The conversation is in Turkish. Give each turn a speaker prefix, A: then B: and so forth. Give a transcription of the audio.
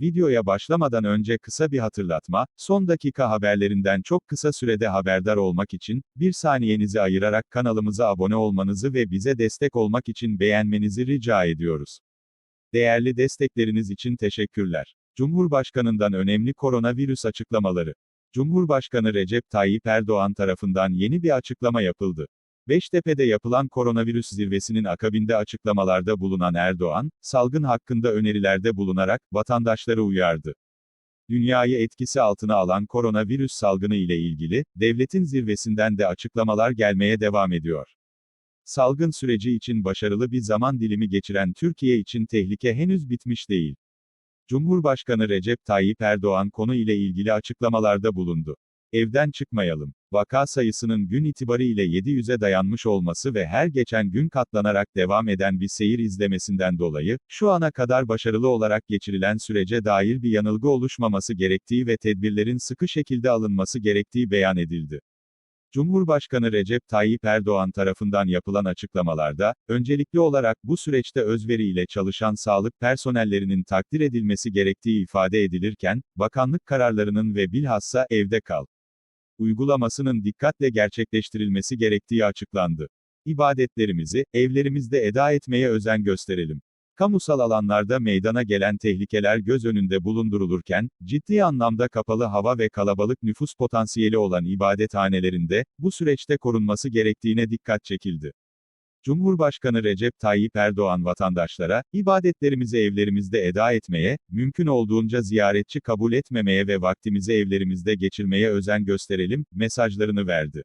A: Videoya başlamadan önce kısa bir hatırlatma, son dakika haberlerinden çok kısa sürede haberdar olmak için, bir saniyenizi ayırarak kanalımıza abone olmanızı ve bize destek olmak için beğenmenizi rica ediyoruz. Değerli destekleriniz için teşekkürler. Cumhurbaşkanından önemli koronavirüs açıklamaları. Cumhurbaşkanı Recep Tayyip Erdoğan tarafından yeni bir açıklama yapıldı. Beştepe'de yapılan koronavirüs zirvesinin akabinde açıklamalarda bulunan Erdoğan, salgın hakkında önerilerde bulunarak vatandaşları uyardı. Dünyayı etkisi altına alan koronavirüs salgını ile ilgili devletin zirvesinden de açıklamalar gelmeye devam ediyor. Salgın süreci için başarılı bir zaman dilimi geçiren Türkiye için tehlike henüz bitmiş değil. Cumhurbaşkanı Recep Tayyip Erdoğan konu ile ilgili açıklamalarda bulundu. Evden çıkmayalım. Vaka sayısının gün itibariyle 700'e dayanmış olması ve her geçen gün katlanarak devam eden bir seyir izlemesinden dolayı, şu ana kadar başarılı olarak geçirilen sürece dair bir yanılgı oluşmaması gerektiği ve tedbirlerin sıkı şekilde alınması gerektiği beyan edildi. Cumhurbaşkanı Recep Tayyip Erdoğan tarafından yapılan açıklamalarda, öncelikli olarak bu süreçte özveriyle çalışan sağlık personellerinin takdir edilmesi gerektiği ifade edilirken, bakanlık kararlarının ve bilhassa evde kal uygulamasının dikkatle gerçekleştirilmesi gerektiği açıklandı. İbadetlerimizi, evlerimizde eda etmeye özen gösterelim. Kamusal alanlarda meydana gelen tehlikeler göz önünde bulundurulurken, ciddi anlamda kapalı hava ve kalabalık nüfus potansiyeli olan ibadethanelerinde, bu süreçte korunması gerektiğine dikkat çekildi. Cumhurbaşkanı Recep Tayyip Erdoğan vatandaşlara, ibadetlerimizi evlerimizde eda etmeye, mümkün olduğunca ziyaretçi kabul etmemeye ve vaktimizi evlerimizde geçirmeye özen gösterelim, mesajlarını verdi.